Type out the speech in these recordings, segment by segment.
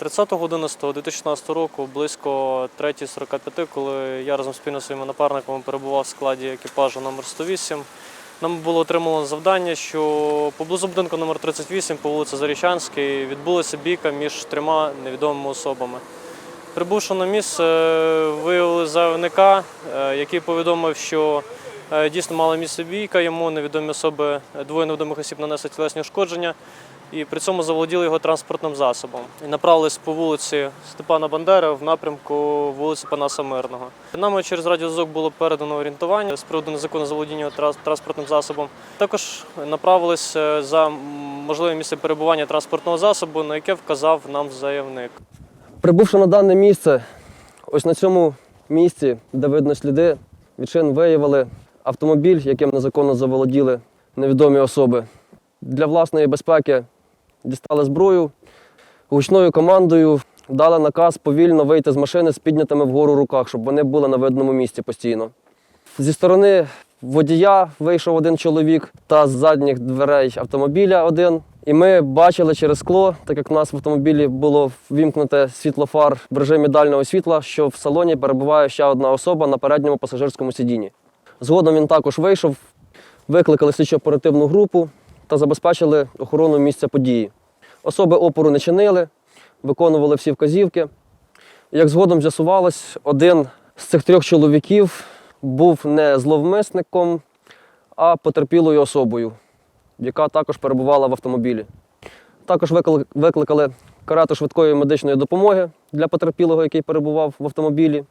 30.11.2016 року, близько 3.45, коли я разом спільно зі своїми напарниками перебував в складі екіпажу номер 108, нам було отримано завдання, що поблизу будинку номер 38 по вулиці Зарічанській відбулася бійка між трьома невідомими особами. Прибувши на місце, виявили заявника, е, який повідомив, що дійсно мала місце бійка, йому невідомі особи, двоє невідомих осіб нанесли тілесні ушкодження і при цьому заволоділи його транспортним засобом і направились по вулиці Степана Бандери в напрямку вулиці Панаса Мирного. Нами через радіозв'язок було передано орієнтування з приводу незаконного заволодіння транспортним засобом. Також направились е, за можливе місце перебування транспортного засобу, на яке вказав нам заявник. Прибувши на дане місце, ось на цьому місці, де видно сліди, від шин виявили автомобіль, яким незаконно заволоділи невідомі особи. Для власної безпеки дістали зброю, гучною командою дали наказ повільно вийти з машини з піднятими вгору руках, щоб вони були на видному місці постійно. Зі сторони водія вийшов один чоловік та з задніх дверей автомобіля один. І ми бачили через скло, так як у нас в автомобілі було ввімкнуте світло фар в режимі дальнього світла, що в салоні перебуває ще одна особа на передньому пасажирському сидінні. Згодом він також вийшов, викликали слідчо-оперативну групу та забезпечили охорону місця події. Особи опору не чинили, виконували всі вказівки. Як згодом з'ясувалось, один з цих трьох чоловіків був не зловмисником, а потерпілою особою, яка також перебувала в автомобілі. Також викликали карету швидкої медичної допомоги для потерпілого, який перебував в автомобілі.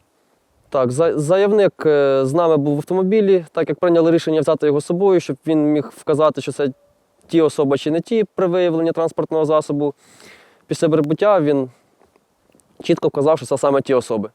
Так, заявник е, з нами був в автомобілі, так як прийняли рішення взяти його з собою, щоб він міг вказати, що це ті особи чи не ті при виявленні транспортного засобу. Після прибуття він чітко вказав, що це саме ті особи.